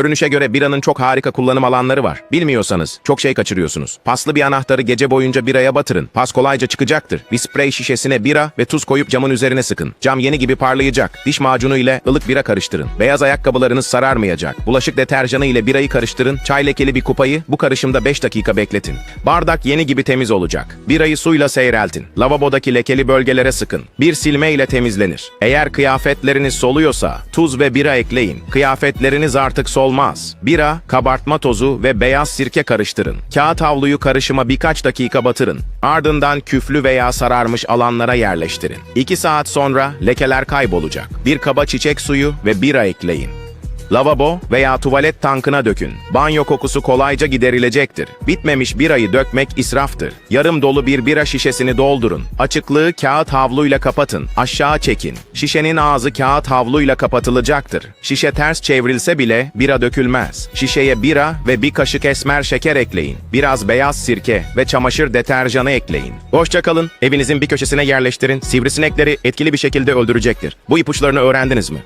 Görünüşe göre biranın çok harika kullanım alanları var. Bilmiyorsanız çok şey kaçırıyorsunuz. Paslı bir anahtarı gece boyunca biraya batırın. Pas kolayca çıkacaktır. Bir sprey şişesine bira ve tuz koyup camın üzerine sıkın. Cam yeni gibi parlayacak. Diş macunu ile ılık bira karıştırın. Beyaz ayakkabılarınız sararmayacak. Bulaşık deterjanı ile birayı karıştırın. Çay lekeli bir kupayı bu karışımda 5 dakika bekletin. Bardak yeni gibi temiz olacak. Birayı suyla seyreltin. Lavabodaki lekeli bölgelere sıkın. Bir silme ile temizlenir. Eğer kıyafetleriniz soluyorsa tuz ve bira ekleyin. Kıyafetleriniz artık solmaz. Bira, kabartma tozu ve beyaz sirke karıştırın. Kağıt havluyu karışıma birkaç dakika batırın. Ardından küflü veya sararmış alanlara yerleştirin. 2 saat sonra lekeler kaybolacak. Bir kaba çiçek suyu ve bira ekleyin. Lavabo veya tuvalet tankına dökün. Banyo kokusu kolayca giderilecektir. Bitmemiş birayı dökmek israftır. Yarım dolu bir bira şişesini doldurun. Açıklığı kağıt havluyla kapatın. Aşağı çekin. Şişenin ağzı kağıt havluyla kapatılacaktır. Şişe ters çevrilse bile bira dökülmez. Şişeye bira ve bir kaşık esmer şeker ekleyin. Biraz beyaz sirke ve çamaşır deterjanı ekleyin. Hoşçakalın. Evinizin bir köşesine yerleştirin. Sivrisinekleri etkili bir şekilde öldürecektir. Bu ipuçlarını öğrendiniz mi?